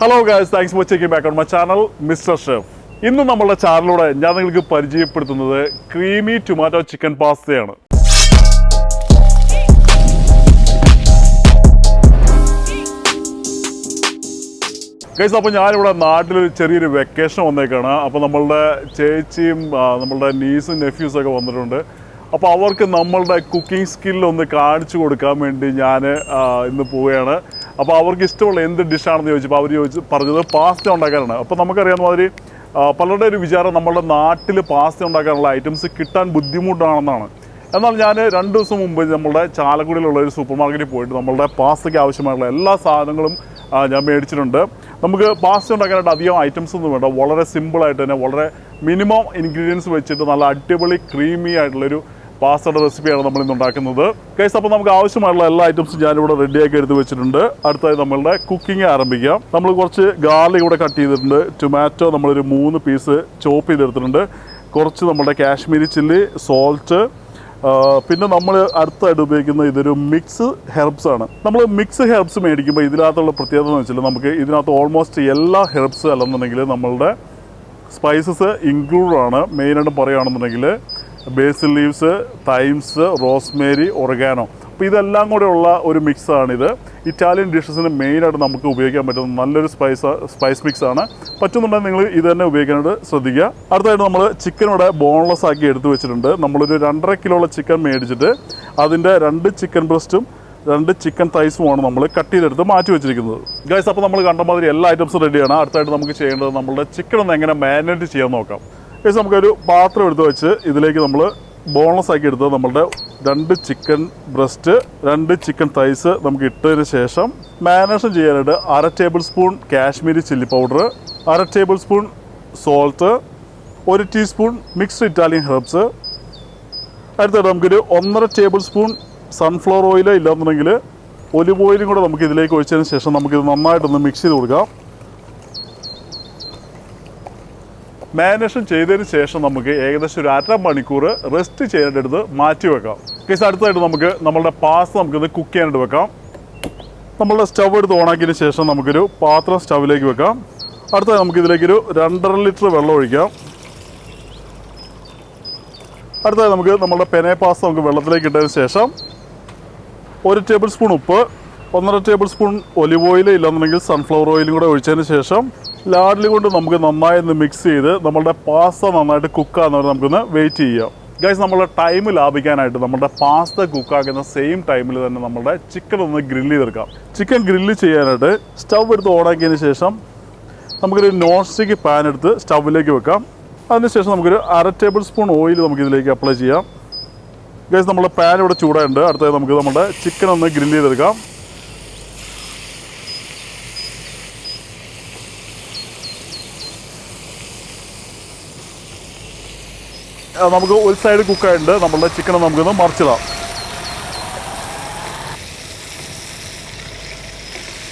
Hello guys thanks for checking back on my channel mister chef ഇന്ന് നമ്മളുടെ ചാനലിലൂടെ ഞാൻ നിങ്ങൾക്ക് പരിചയപ്പെടുത്തുന്നത് ക്രീമി ടൊമാറ്റോ ചിക്കൻ പാസ്തയാണ് ഗൈസ് അപ്പോൾ ഞാനിവിടെ നാട്ടിലൊരു ചെറിയൊരു വെക്കേഷൻ വന്നേക്കാണ്. അപ്പോൾ നമ്മളുടെ ചേച്ചിയും നമ്മളുടെ നീസും നെഫ്യൂസും ഒക്കെ വന്നിട്ടുണ്ട്. അപ്പോൾ അവർക്ക് നമ്മളുടെ കുക്കിംഗ് സ്കില്ലൊന്ന് കാണിച്ചു കൊടുക്കാൻ വേണ്ടി ഞാൻ ഇന്ന് പോവുകയാണ്. അപ്പോൾ അവർക്ക് ഇഷ്ടമുള്ള എന്ത് ഡിഷാണെന്ന് ചോദിച്ചപ്പോൾ അവർ ചോദിച്ചു പറഞ്ഞത് പാസ്ത ഉണ്ടാക്കാനാണ്. അപ്പോൾ നമുക്കറിയാവുന്ന മാതിരി പലരുടെ ഒരു വിചാരം നമ്മുടെ നാട്ടിൽ പാസ്ത ഉണ്ടാക്കാനുള്ള ഐറ്റംസ് കിട്ടാൻ ബുദ്ധിമുട്ടാണെന്നാണ്. എന്നാൽ ഞാൻ രണ്ട് ദിവസം മുമ്പ് നമ്മുടെ ചാലക്കുടിയിലുള്ള ഒരു സൂപ്പർ മാർക്കറ്റിൽ പോയിട്ട് നമ്മളുടെ പാസ്തയ്ക്ക് ആവശ്യമായുള്ള എല്ലാ സാധനങ്ങളും ഞാൻ മേടിച്ചിട്ടുണ്ട്. നമുക്ക് പാസ്ത ഉണ്ടാക്കാനായിട്ട് അധികം ഐറ്റംസ് ഒന്നും വേണ്ട. വളരെ സിമ്പിളായിട്ട് തന്നെ വളരെ മിനിമം ഇൻഗ്രീഡിയൻസ് വെച്ചിട്ട് നല്ല അടിപൊളി ക്രീമി ആയിട്ടുള്ളൊരു പാസ്തയുടെ റെസിപ്പിയാണ് നമ്മൾ ഇന്ന് ഉണ്ടാക്കുന്നത്. കേസ് അപ്പോൾ നമുക്ക് ആവശ്യമായുള്ള എല്ലാ ഐറ്റംസും ഞാനിവിടെ റെഡിയാക്കി എടുത്ത് വെച്ചിട്ടുണ്ട്. അടുത്തായി നമ്മളുടെ കുക്കിംഗ് ആരംഭിക്കാം. നമ്മൾ കുറച്ച് ഗാർലിക് ഇവിടെ കട്ട് ചെയ്തിട്ടുണ്ട്. ടൊമാറ്റോ നമ്മളൊരു മൂന്ന് പീസ് ചോപ്പ് ചെയ്തെടുത്തിട്ടുണ്ട്. കുറച്ച് നമ്മുടെ കാശ്മീരി ചില്ലി സോൾട്ട് പിന്നെ നമ്മൾ അടുത്തായിട്ട് ഉപയോഗിക്കുന്ന ഇതൊരു മിക്സ് ഹെർബ്സ് ആണ്. നമ്മൾ മിക്സ് ഹെർബ്സ് മേടിക്കുമ്പോൾ ഇതിനകത്തുള്ള പ്രത്യേകത എന്ന് വെച്ചാൽ നമുക്ക് ഇതിനകത്ത് ഓൾമോസ്റ്റ് എല്ലാ ഹെർബ്സ് അല്ലെന്നുണ്ടെങ്കിൽ നമ്മളുടെ സ്പൈസസ് ഇൻക്ലൂഡ് ആണ്. മെയിനായിട്ട് പറയുകയാണെന്നുണ്ടെങ്കിൽ ബേസിൽ ലീവ്സ് തൈംസ് റോസ്മേരി ഒറഗാനോ അപ്പോൾ ഇതെല്ലാം കൂടെ ഉള്ള ഒരു മിക്സാണിത്. ഇറ്റാലിയൻ ഡിഷസിന് മെയിനായിട്ട് നമുക്ക് ഉപയോഗിക്കാൻ പറ്റുന്ന നല്ലൊരു സ്പൈസ് സ്പൈസ് മിക്സ് ആണ്. പറ്റുന്നുണ്ടെങ്കിൽ നിങ്ങൾ ഇത് തന്നെ ഉപയോഗിക്കാനായിട്ട് ശ്രദ്ധിക്കുക. അടുത്തായിട്ട് നമ്മൾ ചിക്കൻ ഇവിടെ ബോൺലെസ് ആക്കി എടുത്തു വെച്ചിട്ടുണ്ട്. നമ്മളൊരു രണ്ടര കിലോയുള്ള ചിക്കൻ മേടിച്ചിട്ട് അതിന്റെ രണ്ട് ചിക്കൻ ബ്രസ്റ്റും രണ്ട് ചിക്കൻ തൈസുമാണ് നമ്മൾ കട്ട് ചെയ്തെടുത്ത് മാറ്റി വെച്ചിരിക്കുന്നത്. ഗൈസ് അപ്പോൾ നമ്മൾ കണ്ട മാതിരി എല്ലാ ഐറ്റംസും റെഡിയാണ് അടുത്തായിട്ട് നമുക്ക് ചെയ്യേണ്ടത് നമ്മുടെ ചിക്കൻ ഒന്ന് എങ്ങനെ മാരിനേറ്റ് ചെയ്യാൻ നോക്കാം. ഗൈസ് നമുക്കൊരു പാത്രം എടുത്ത് വെച്ച് ഇതിലേക്ക് നമ്മൾ ബോണസ് ആക്കി എടുത്ത് നമ്മളുടെ രണ്ട് ചിക്കൻ ബ്രസ്റ്റ് രണ്ട് ചിക്കൻ തൈസ് നമുക്ക് ഇട്ടതിന് ശേഷം മാനേഷൻ ചെയ്യാനായിട്ട് അര tablespoon Kashmiri chilli powder അര ടേബിൾ സ്പൂൺ സോൾട്ട് ഒരു ടീസ്പൂൺ മിക്സ്ഡ് ഇറ്റാലിയൻ ഹെർബ്സ് അടുത്തായിട്ട് നമുക്കൊരു ഒന്നര ടേബിൾ സ്പൂൺ സൺഫ്ലവർ ഓയിൽ ഇല്ലാന്നുണ്ടെങ്കിൽ ഒലിവ് ഓയിലും കൂടെ നമുക്ക് ഇതിലേക്ക് ഒഴിച്ചതിന് ശേഷം നമുക്കിത് നന്നായിട്ടൊന്ന് മിക്സ് ചെയ്ത് കൊടുക്കാം. മാരിനേഷൻ ചെയ്തതിന് ശേഷം നമുക്ക് ഏകദേശം ഒരു അര മണിക്കൂർ റെസ്റ്റ് ചെയ്യാനായിട്ട് മാറ്റി വെക്കാം. കേസ് അടുത്തായിട്ട് നമുക്ക് നമ്മളുടെ പാസ് നമുക്കിത് കുക്ക് ചെയ്യാനായിട്ട് വെക്കാം. നമ്മളുടെ സ്റ്റവ് എടുത്ത് ഓണാക്കിയതിന് ശേഷം നമുക്കൊരു പാത്രം സ്റ്റവിലേക്ക് വെക്കാം. അടുത്തായി നമുക്കിതിലേക്കൊരു രണ്ടര ലിറ്റർ വെള്ളം ഒഴിക്കാം. അടുത്തായി നമുക്ക് നമ്മുടെ പെനെ പാസ് നമുക്ക് വെള്ളത്തിലേക്ക് ഇട്ടതിന് ശേഷം ഒരു ടേബിൾ സ്പൂൺ ഉപ്പ് ഒന്നര ടേബിൾ സ്പൂൺ ഒലിവ് ഓയിൽ ഇല്ലെന്നുണ്ടെങ്കിൽ സൺഫ്ലവർ ഓയിലും കൂടെ ഒഴിച്ചതിന് ശേഷം ലാഡിൽ കൊണ്ട് നമുക്ക് നന്നായി ഒന്ന് മിക്സ് ചെയ്ത് നമ്മളുടെ പാസ്ത നന്നായിട്ട് കുക്കാകുന്നവരെ നമുക്കൊന്ന് വെയിറ്റ് ചെയ്യാം. ഗൈസ് നമ്മളുടെ ടൈം ലാഭിക്കാനായിട്ട് നമ്മുടെ പാസ്ത കുക്കാക്കുന്ന സെയിം ടൈമിൽ തന്നെ നമ്മുടെ ചിക്കൻ ഒന്ന് ഗ്രില്ല് ചെയ്തെടുക്കാം. ചിക്കൻ ഗ്രില്ല് ചെയ്യാനായിട്ട് സ്റ്റവ് എടുത്ത് ഓണാക്കിയതിന് ശേഷം നമുക്കൊരു നോൺ സ്റ്റിക്ക് പാൻ എടുത്ത് സ്റ്റവിലേക്ക് വെക്കാം. അതിനുശേഷം നമുക്കൊരു അര ടേബിൾ സ്പൂൺ ഓയിൽ നമുക്ക് ഇതിലേക്ക് അപ്ലൈ ചെയ്യാം. ഗൈസ് നമ്മുടെ പാൻ ഇവിടെ ചൂടായിട്ടുണ്ട്. അടുത്തത് നമുക്ക് നമ്മുടെ ചിക്കൻ ഒന്ന് ഗ്രില്ല് ചെയ്തെടുക്കാം. നമുക്ക് ഒരു സൈഡ് കുക്കായിട്ടുണ്ട് നമ്മളുടെ ചിക്കൻ നമുക്കൊന്ന് മറിച്ചിടാം.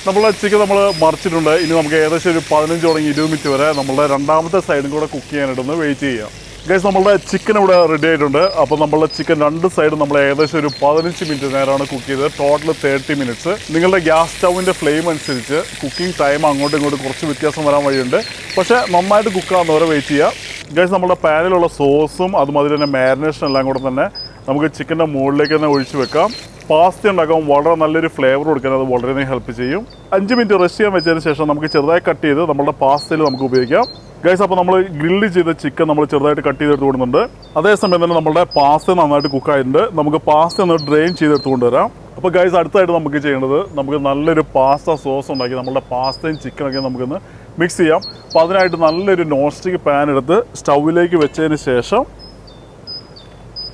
നമ്മളെ ചിക്കൻ നമ്മൾ മറിച്ചിട്ടുണ്ട്. ഇനി നമുക്ക് ഏകദേശം ഒരു പതിനഞ്ച് തുടങ്ങി ഇരുപത് മിനിറ്റ് വരെ നമ്മളുടെ രണ്ടാമത്തെ സൈഡും കൂടെ കുക്ക് ചെയ്യാനായിട്ടൊന്ന് വെയിറ്റ് ചെയ്യാം. ഗൈസ് നമ്മളുടെ ചിക്കൻ ഇവിടെ റെഡി ആയിട്ടുണ്ട്. അപ്പോൾ നമ്മളുടെ ചിക്കൻ രണ്ട് സൈഡും നമ്മൾ ഏകദേശം ഒരു പതിനഞ്ച് മിനിറ്റ് നേരമാണ് കുക്ക് ചെയ്തത്. ടോട്ടൽ തേർട്ടി മിനിറ്റ്സ് നിങ്ങളുടെ ഗ്യാസ് സ്റ്റൗവിന്റെ ഫ്ലെയിം അനുസരിച്ച് കുക്കിംഗ് ടൈം അങ്ങോട്ടും ഇങ്ങോട്ടും കുറച്ച് വ്യത്യാസം വരാൻ വഴിയുണ്ട്. പക്ഷേ നന്നായിട്ട് കുക്കാകുന്നവരെ വെയിറ്റ് ചെയ്യുക. ഗൈസ് നമ്മുടെ പാനിലുള്ള സോസും അതുമാതിരി തന്നെ മാരിനേഷനും എല്ലാം കൂടെ തന്നെ നമുക്ക് ചിക്കന്റെ മുകളിലേക്ക് തന്നെ ഒഴിച്ച് വെക്കാം. പാസ്ത ഉണ്ടാക്കാൻ വളരെ നല്ലൊരു ഫ്ലേവർ കൊടുക്കാൻ അത് വളരെയധികം ഹെൽപ്പ് ചെയ്യും. അഞ്ച് മിനിറ്റ് റെസ്റ്റ് ചെയ്യാൻ വെച്ചതിന് ശേഷം നമുക്ക് ചെറുതായി കട്ട് ചെയ്ത് നമ്മുടെ പാസ്തയിൽ നമുക്ക് ഉപയോഗിക്കാം. ഗൈസ് അപ്പോൾ നമ്മൾ ഗ്രില്ല് ചെയ്ത ചിക്കൻ നമ്മൾ ചെറുതായിട്ട് കട്ട് ചെയ്തെടുത്ത് കൊടുക്കുന്നുണ്ട്. അതേസമയം തന്നെ നമ്മുടെ പാസ്ത നന്നായിട്ട് കുക്കായിട്ടുണ്ട് നമുക്ക് പാസ്ത ഒന്ന് ഡ്രെയിൻ ചെയ്തെടുത്ത് കൊണ്ടുവരാം. അപ്പോൾ ഗൈസ് അടുത്തായിട്ട് നമുക്ക് ചെയ്യേണ്ടത് നമുക്ക് നല്ലൊരു പാസ്ത സോസ് ഉണ്ടാക്കി നമ്മുടെ പാസ്തയും ചിക്കനൊക്കെ നമുക്കൊന്ന് മിക്സ് ചെയ്യാം. അപ്പോൾ അതിനായിട്ട് നല്ലൊരു നോൺ സ്റ്റിക്ക് പാൻ എടുത്ത് സ്റ്റൗവിലേക്ക് വെച്ചതിന് ശേഷം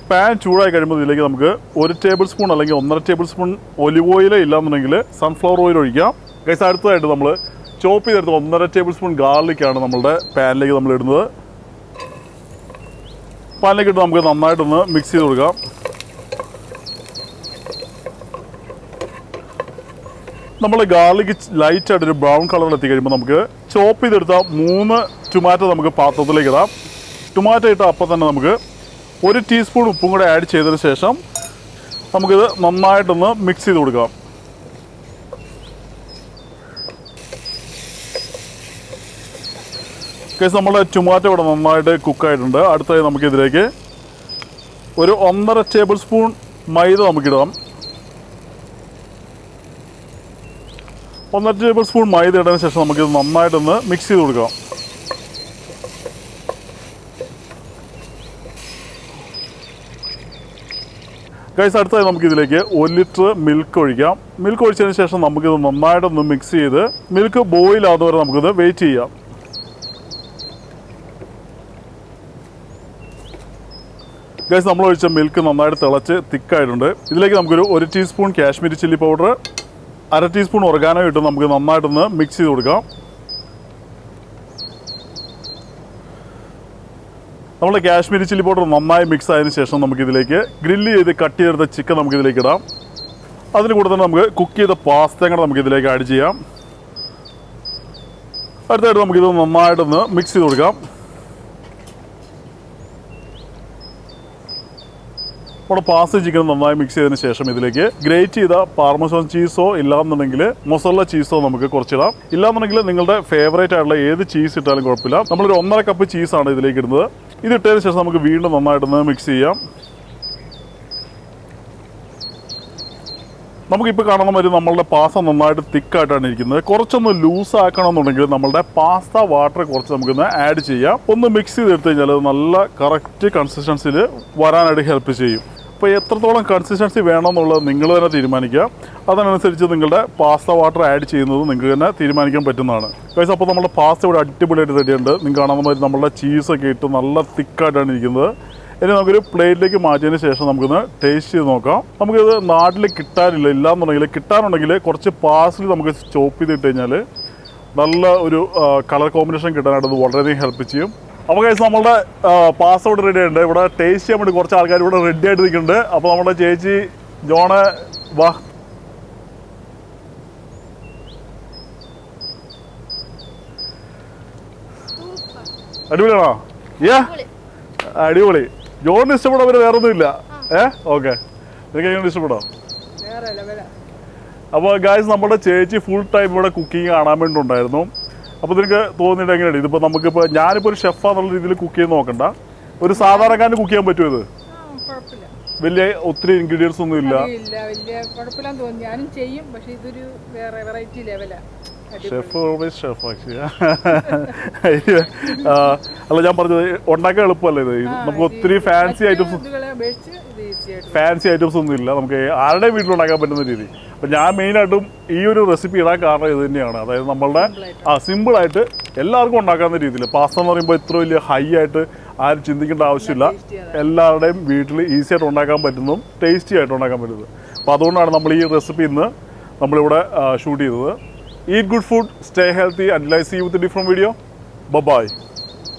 പാൻ ചൂടായി കഴിയുമ്പോൾ ഇതിലേക്ക് നമുക്ക് ഒരു ടേബിൾ സ്പൂൺ അല്ലെങ്കിൽ ഒന്നര ടേബിൾ സ്പൂൺ ഒലിവ് ഓയിൽ ഇല്ലാന്നുണ്ടെങ്കിൽ സൺഫ്ലവർ ഓയിൽ ഒഴിക്കാം. ഗൈസ് അടുത്തതായിട്ട് നമ്മൾ ചോപ്പ് ചെയ്തെടുത്ത് ഒന്നര ടേബിൾ സ്പൂൺ ഗാർലിക്കാണ് നമ്മളുടെ പാനിലേക്ക് നമ്മൾ ഇടുന്നത്. പാനിലേക്ക് ഇട്ട് നമുക്ക് നന്നായിട്ടൊന്ന് മിക്സ് ചെയ്ത് കൊടുക്കാം. നമ്മൾ ഗാർലിക് ലൈറ്റ് ആയിട്ട് ഒരു ബ്രൗൺ കളറിൽ എത്തി കഴിയുമ്പോൾ നമുക്ക് ചോപ്പ് ചെയ്തെടുത്ത മൂന്ന് ടൊമാറ്റോ നമുക്ക് പാത്രത്തിലേക്ക് ഇടാം. ടൊമാറ്റോ ഇട്ട അപ്പം തന്നെ നമുക്ക് ഒരു ടീസ്പൂൺ ഉപ്പും കൂടെ ആഡ് ചെയ്തതിന് ശേഷം നമുക്കിത് നന്നായിട്ടൊന്ന് മിക്സ് ചെയ്ത് കൊടുക്കാം. കേസ് നമ്മുടെ ടൊമാറ്റോ ഇവിടെ നന്നായിട്ട് കുക്കായിട്ടുണ്ട് അടുത്തായി നമുക്കിതിലേക്ക് ഒരു ഒന്നര ടേബിൾ സ്പൂൺ മൈദ നമുക്കിടാം. ഒന്നര ടേബിൾ സ്പൂൺ മൈദ ഇട്ടതിന് ശേഷം നമുക്കിത് നന്നായിട്ടൊന്ന് മിക്സ് ചെയ്ത് കൊടുക്കാം. ഗൈസ് അടുത്തായി നമുക്ക് ഇതിലേക്ക് ഒരു ലിറ്റർ മിൽക്ക് ഒഴിക്കാം. മിൽക്ക് ഒഴിച്ചതിന് ശേഷം നമുക്കിത് നന്നായിട്ടൊന്ന് മിക്സ് ചെയ്ത് മിൽക്ക് ബോയിൽ ആകുന്നവരെ നമുക്കിത് വെയിറ്റ് ചെയ്യാം. ഗൈസ് നമ്മൾ ഒഴിച്ച മിൽക്ക് നന്നായിട്ട് തിളച്ച് തിക്കായിട്ടുണ്ട്. ഇതിലേക്ക് നമുക്കൊരു ഒരു ടീസ്പൂൺ കാശ്മീരി ചില്ലി പൗഡർ അര ടീസ്പൂൺ ഒർഗാനോ ഇട്ട് നമുക്ക് നന്നായിട്ടൊന്ന് മിക്സ് ചെയ്ത് കൊടുക്കാം. നമ്മൾ കാശ്മീരി ചില്ലി പൗഡർ നന്നായി മിക്സ് ആയതിനു ശേഷം നമുക്കിതിലേക്ക് ഗ്രില്ല് ചെയ്ത് കട്ട് ചെയ്തെടുത്ത ചിക്കൻ നമുക്കിതിലേക്ക് ഇടാം. അതിന് കൂടെ തന്നെ നമുക്ക് കുക്ക് ചെയ്ത പാസ്തയും കൂടെ നമുക്കിതിലേക്ക് ആഡ് ചെയ്യാം. അടുത്തായിട്ട് നമുക്കിത് നന്നായിട്ടൊന്ന് മിക്സ് ചെയ്ത് കൊടുക്കാം. നമ്മുടെ പാസ്ത ചിക്കൻ നന്നായി മിക്സ് ചെയ്തതിന് ശേഷം ഇതിലേക്ക് ഗ്രേറ്റ് ചെയ്ത പാർമസോൺ ചീസോ ഇല്ലാന്നുണ്ടെങ്കിൽ മൊസല്ല ചീസോ നമുക്ക് കുറച്ചിടാം. ഇല്ലാന്നുണ്ടെങ്കിൽ നിങ്ങളുടെ ഫേവറേറ്റ് ആയിട്ടുള്ള ഏത് ചീസ് ഇട്ടാലും കുഴപ്പമില്ല. നമ്മളൊരു ഒന്നര കപ്പ് ചീസാണ് ഇതിലേക്ക് ഇടുന്നത്. ഇത് ഇട്ടതിന് ശേഷം നമുക്ക് വീണ്ടും നന്നായിട്ടൊന്ന് മിക്സ് ചെയ്യാം. നമുക്കിപ്പോൾ കാണുന്ന മാതിരി നമ്മളുടെ പാസ്ത നന്നായിട്ട് തിക്കായിട്ടാണ് ഇരിക്കുന്നത്. കുറച്ചൊന്ന് ലൂസ് ആക്കണമെന്നുണ്ടെങ്കിൽ നമ്മളുടെ പാസ്ത വാട്ടർ കുറച്ച് നമുക്കൊന്ന് ആഡ് ചെയ്യാം. ഒന്ന് മിക്സ് ചെയ്തെടുത്ത് കഴിഞ്ഞാൽ നല്ല കറക്റ്റ് കൺസിസ്റ്റൻസിയിൽ വരാനായിട്ട് ഹെൽപ്പ് ചെയ്യും. അപ്പോൾ എത്രത്തോളം കൺസിസ്റ്റൻസി വേണമെന്നുള്ളത് നിങ്ങൾ തന്നെ തീരുമാനിക്കുക. അതിനനുസരിച്ച് നിങ്ങളുടെ പാസ്ത വാട്ടർ ആഡ് ചെയ്യുന്നത് നിങ്ങൾക്ക് തന്നെ തീരുമാനിക്കാൻ പറ്റുന്നതാണ്. ഗൈസ് അപ്പോൾ നമ്മുടെ പാസ്ത ഇവിടെ അടിപൊളിയായിട്ട് റെഡിയുണ്ട് നിങ്ങൾ കാണുന്ന മാതിരി നമ്മളുടെ ചീസൊക്കെ ഇട്ട് നല്ല തിക്കായിട്ടാണ് ഇരിക്കുന്നത്. ഇനി നമുക്കൊരു പ്ലേറ്റിലേക്ക് മാറ്റിയതിന് ശേഷം നമുക്കൊന്ന് ടേസ്റ്റ് ചെയ്ത് നോക്കാം. നമുക്കിത് നാട്ടിൽ കിട്ടാനില്ല ഇല്ലാന്നുണ്ടെങ്കിൽ കിട്ടാനുണ്ടെങ്കിൽ കുറച്ച് പാർസൽ നമുക്ക് സ്റ്റോപ്പ് ചെയ്തിട്ട് കഴിഞ്ഞാൽ നല്ല ഒരു കളർ കോമ്പിനേഷൻ കിട്ടാനായിട്ട് അത് വളരെയധികം ഹെൽപ്പ് ചെയ്യും. അപ്പോൾ കേസ് നമ്മളുടെ പാസ്ത ഇവിടെ റെഡി ഉണ്ട് ഇവിടെ ടേസ്റ്റ് ചെയ്യാൻ വേണ്ടി കുറച്ച് ആൾക്കാർ ഇവിടെ റെഡി ആയിട്ട് നിൽക്കുന്നുണ്ട്. അപ്പോൾ നമ്മുടെ ചേച്ചി ജോണ് വാ. അടിപൊളിയാണോ? ഏ അടിപൊളി. ജോണിന് ഇഷ്ടപ്പെടാൻ വേറെ ഒന്നുമില്ല ഏ? ഓക്കെ എനിക്ക് എങ്ങനെ ഇഷ്ടപ്പെടോ അപ്പോൾ ഗായ്സ് നമ്മുടെ ചേച്ചി ഫുൾ ടൈം ഇവിടെ കുക്കിംഗ് കാണാൻ വേണ്ടി ഉണ്ടായിരുന്നു അപ്പോൾ നിനക്ക് തോന്നിയിട്ട് എങ്ങനെയാണ്? ഇതിപ്പോൾ നമുക്കിപ്പോൾ ഞാനിപ്പോൾ ഒരു ഷെഫാന്നുള്ള രീതിയിൽ കുക്ക് ചെയ്ത് നോക്കണ്ട. ഒരു സാധാരണക്കാരന് കുക്ക് ചെയ്യാൻ പറ്റുമോ ഇത്? വലിയ ഒത്തിരി ഇൻഗ്രീഡിയൻസ് ഒന്നും ഇല്ല. ഞാനും ചെയ്യും പക്ഷേ ഇതൊരു വേറെ variety chef always chef actually അല്ല ഞാൻ പറഞ്ഞത് ഉണ്ടാക്കാൻ എളുപ്പമല്ലേ ഇത്? നമുക്ക് ഒത്തിരി ഫാൻസി ഐറ്റംസ് ഫാൻസി ഐറ്റംസ് ഒന്നും ഇല്ല. നമുക്ക് ആരുടെ വീട്ടിലുണ്ടാക്കാൻ പറ്റുന്ന രീതി. അപ്പം ഞാൻ മെയിനായിട്ടും ഈ ഒരു റെസിപ്പി ഇടാൻ കാരണം ഇത് തന്നെയാണ്. അതായത് നമ്മളുടെ ആ സിമ്പിളായിട്ട് എല്ലാവർക്കും ഉണ്ടാക്കാവുന്ന രീതിയിൽ പാസ്ത എന്ന് പറയുമ്പോൾ ഇത്ര വലിയ ഹൈ ആയിട്ട് ആരും ചിന്തിക്കേണ്ട ആവശ്യമില്ല. എല്ലാവരുടെയും വീട്ടിൽ ഈസി ആയിട്ട് ഉണ്ടാക്കാൻ പറ്റുന്നതും ടേസ്റ്റി ആയിട്ട് ഉണ്ടാക്കാൻ പറ്റുന്നത്. അപ്പോൾ അതുകൊണ്ടാണ് നമ്മൾ ഈ റെസിപ്പി ഇന്ന് നമ്മളിവിടെ ഷൂട്ട് ചെയ്തത്. Eat good food stay healthy and I'll see with different video bye